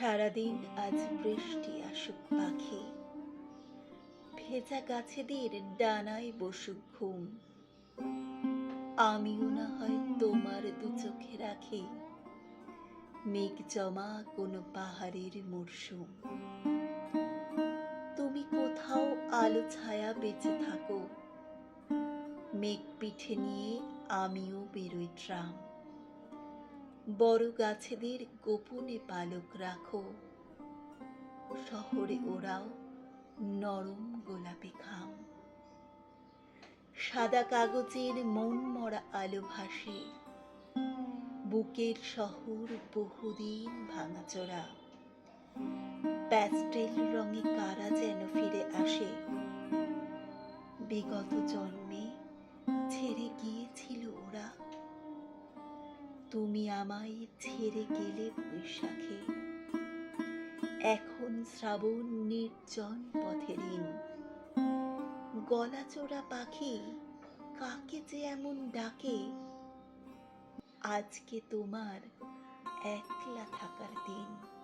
সারাদিন আজ বৃষ্টি আসুক পাখি। ভেজা গাছেদের ডানায় বসুক ঘুম। আমিও না হয় তোমার দু চোখে রাখি। মেঘ জমা কোনো পাহাড়ের মরশুম। তুমি কোথাও আলো ছায়া বেঁচে থাকো। মেঘ পিঠে নিয়ে আমিও বেরোই ট্রাম। বড় গাছেদের গোপনে পালক রাখো। শহরে ওরাও নরম গোলাপি খাম। সাদা কাগজের মন মরা আলো ভাসে। বুকের শহর বহুদিন ভাঙাচোরা। প্যাস্টেল রঙে কারা যেন ফিরে আসে। বিগত জন্মে তুমি আমায় ছেড়ে গেলে বৈশাখে। এখন শ্রাবণ নির্জন পথে ঋণ গলা চোরা পাখি কাকে যে এমন ডাকে? আজকে তোমার একলা থাকার দিন।